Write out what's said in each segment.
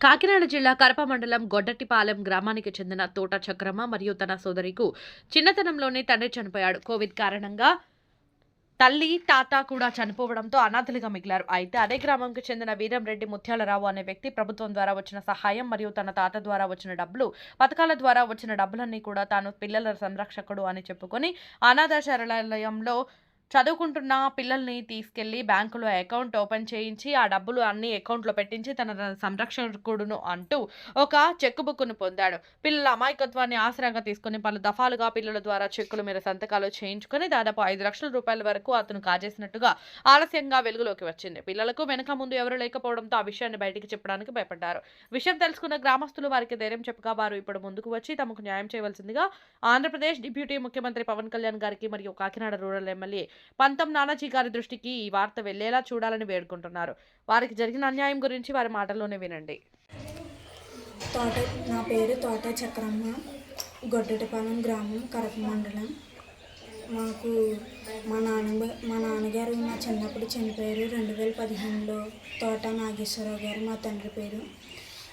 కాకినాడ జిల్లా కరప మండలం గొడ్డటిపాలెం గ్రామానికి చెందిన తోట చక్రమ్మ మరియు తన సోదరికు చిన్నతనంలోనే తండ్రి చనిపోయాడు. కోవిడ్ కారణంగా తల్లి తాత కూడా చనిపోవడంతో అనాథలుగా మిగిలారు. అయితే అదే గ్రామంకి చెందిన వీరంరెడ్డి ముత్యాలరావు అనే వ్యక్తి ప్రభుత్వం ద్వారా వచ్చిన సహాయం మరియు తన తాత ద్వారా వచ్చిన డబ్బులు పథకాల ద్వారా వచ్చిన డబ్బులన్నీ కూడా తాను పిల్లల సంరక్షకుడు అని చెప్పుకొని అనాథ శరణాలయంలో చదువుకుంటున్న పిల్లల్ని తీసుకెళ్ళి బ్యాంకులో అకౌంట్ ఓపెన్ చేయించి ఆ డబ్బులు అన్ని అకౌంట్లో పెట్టించి తన సంరక్షకుడును అంటూ ఒక చెక్ బుక్ను పొందాడు. పిల్లల అమాయకత్వాన్ని ఆసరాగా తీసుకుని పలు దఫాలుగా పిల్లల ద్వారా చెక్కుల మీద సంతకాలు చేయించుకొని దాదాపు ఐదు లక్షల రూపాయల వరకు అతను కాజేసినట్టుగా ఆలస్యంగా వెలుగులోకి వచ్చింది. పిల్లలకు వెనక ముందు ఎవరు లేకపోవడంతో ఆ విషయాన్ని బయటికి చెప్పడానికి భయపడ్డారు. విషయం తెలుసుకున్న గ్రామస్తులు వారికి ధైర్యం చెప్పగా వారు ఇప్పుడు ముందుకు వచ్చి తమకు న్యాయం చేయవలసిందిగా ఆంధ్రప్రదేశ్ డిప్యూటీ ముఖ్యమంత్రి పవన్ కళ్యాణ్ గారికి మరియు కాకినాడ రూరల్ ఎమ్మెల్యే పంతం నానాజీ గారి దృష్టికి ఈ వార్త వెళ్ళేలా చూడాలని వేడుకుంటున్నారు. వారికి జరిగిన అన్యాయం గురించి వారి మాటల్లోనే వినండి. తోట నా పేరు తోట చక్రమ్మ గొడ్డటిపాలెం గ్రామం కరప మండలం. మాకు మా నాన్న మా నాన్నగారు మా చిన్నప్పుడు చనిపోయారు రెండు వేల పదిహేనులో. తోట నాగేశ్వరరావు గారు మా తండ్రి పేరు.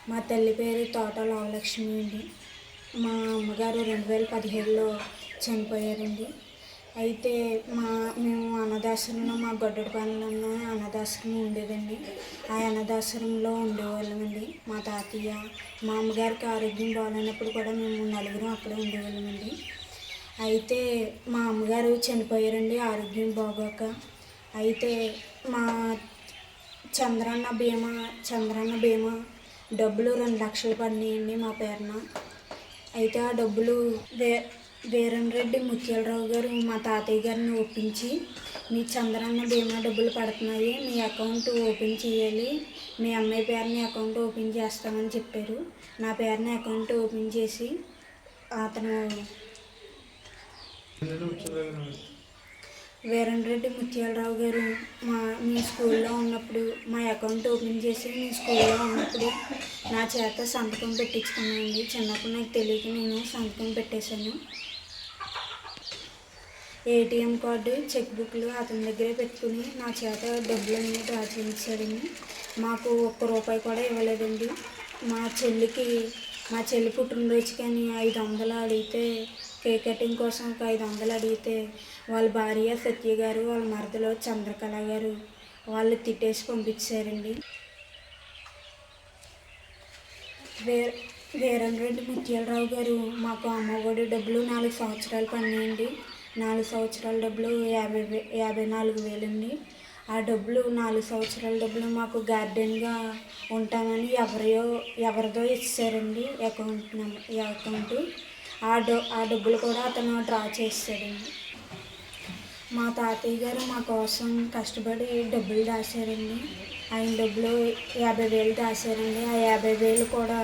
మా తల్లి పేరు తోట లావలక్ష్మి అండి. మా అమ్మగారు రెండు వేల పదిహేడులో చనిపోయారండి. అయితే మా మేము అనాథాశ్రమంలో మా గొడ్డటిపాలెంలో అనాథాశ్రమం ఉండేదండి. ఆ అనాథాశ్రమంలో ఉండేవాళ్ళమండి. మా తాతయ్య మా అమ్మగారికి ఆరోగ్యం బాగాలేనప్పుడు కూడా మేము నలుగురం అక్కడే ఉండేవాళ్ళమండి. అయితే మా అమ్మగారు చనిపోయారండి ఆరోగ్యం బాగోక. అయితే మా చంద్రన్న బీమా చంద్రన్న బీమా డబ్బులు రెండు లక్షలు పడినాయండి మా పేరున. అయితే ఆ డబ్బులు వే రెడ్డి ముత్యాలరావు గారు మా తాతయ్య గారిని ఒప్పించి మీ చంద్రన్న బీమా డబ్బులు పడుతున్నాయి మీ అకౌంట్ ఓపెన్ చేయాలి మీ అమ్మాయి పేరుని అకౌంట్ ఓపెన్ చేస్తామని చెప్పారు. నా పేరుని అకౌంట్ ఓపెన్ చేసి అతను వీరన్ రెడ్డి ముత్యాలరావు గారు మా మీ స్కూల్లో ఉన్నప్పుడు మా అకౌంట్ ఓపెన్ చేసి మీ స్కూల్లో ఉన్నప్పుడు నా చేత సంతకం పెట్టించుకున్నాను చిన్నప్పుడు నాకు తెలియక నేను సంతకం పెట్టేశాను. ఏటీఎం కార్డు చెక్ బుక్లు అతని దగ్గరే పెట్టుకుని నా చేత డబ్బులన్నీ డ్రా చేయించాడండి. మాకు ఒక్క రూపాయి కూడా ఇవ్వలేదండి. మా చెల్లికి మా చెల్లి పుట్టినరోజు కానీ ఐదు వందలు అడిగితే కేక్ కటింగ్ కోసం ఒక ఐదు వందలు అడిగితే వాళ్ళ భార్య సత్య గారు వాళ్ళ మరదలో చంద్రకళ గారు వాళ్ళు తిట్టేసి పంపించారండి. వేర వీరన్ రెడ్డి ముత్యాలరావు గారు మాకు అమ్మఒడి డబ్బులు నాలుగు సంవత్సరాలు పన్నాయండి నాలుగు సంవత్సరాల డబ్బులు యాభై యాభై నాలుగు వేలండి. ఆ డబ్బులు నాలుగు సంవత్సరాల డబ్బులు మాకు గార్డెన్గా ఉంటామని ఎవరియో ఎవరిదో ఇచ్చారండి అకౌంట్ నెంబర్ అకౌంటు అకౌంట్. ఆ డ ఆ డబ్బులు కూడా అతను డ్రా చేస్తాడండి. మా తాతయ్య గారు మా కోసం కష్టపడి డబ్బులు దాచారండి. ఆయన డబ్బులు యాభై వేలు దాచారండి. ఆ యాభై వేలు కూడా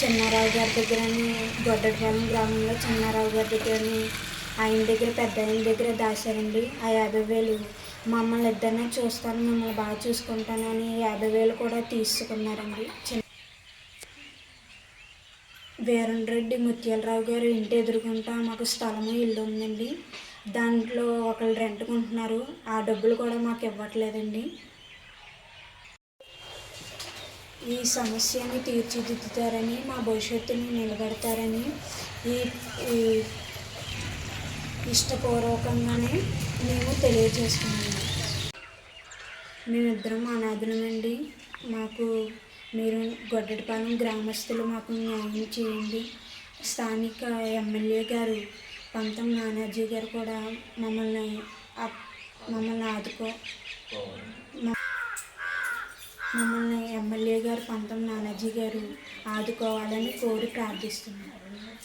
చిన్నారావు గారి దగ్గరని గొడ్డపాలెం గ్రామంలో చిన్నారావు గారి దగ్గరని ఆయన దగ్గర పెద్ద ఆయన దగ్గర దాచారండి. ఆ యాభై వేలు మమ్మల్ని ఇద్దరినే చూస్తాను మిమ్మల్ని బాగా చూసుకుంటానని యాభై వేలు కూడా తీసుకున్నారండి. చిన్న వీరన్ రెడ్డి ముత్యాలరావు గారు ఇంటి ఎదురుకుంటా మాకు స్థలము ఇల్లు ఉందండి. దాంట్లో ఒకళ్ళు రెంట్ కొంటున్నారు ఆ డబ్బులు కూడా మాకు ఇవ్వట్లేదండి. ఈ సమస్యని తీర్చిదిద్దుతారని మా భవిష్యత్తుని నిలబెడతారని ఈ ఈ ఇష్టపూర్వకంగానే మేము తెలియజేస్తున్నాము. మేమిద్దరం అనాథులమండి. మాకు మీరు గొడ్డటిపాలెం గ్రామస్తులు మాకు న్యాయం చేయండి. స్థానిక ఎమ్మెల్యే గారు పంతం నానాజీ గారు కూడా మమ్మల్ని మమ్మల్ని ఆదుకో మ- మమ్మల్ని ఎమ్మెల్యే గారు పంతం నానాజీ గారు ఆదుకోవాలని కోరి ప్రార్థిస్తున్నాను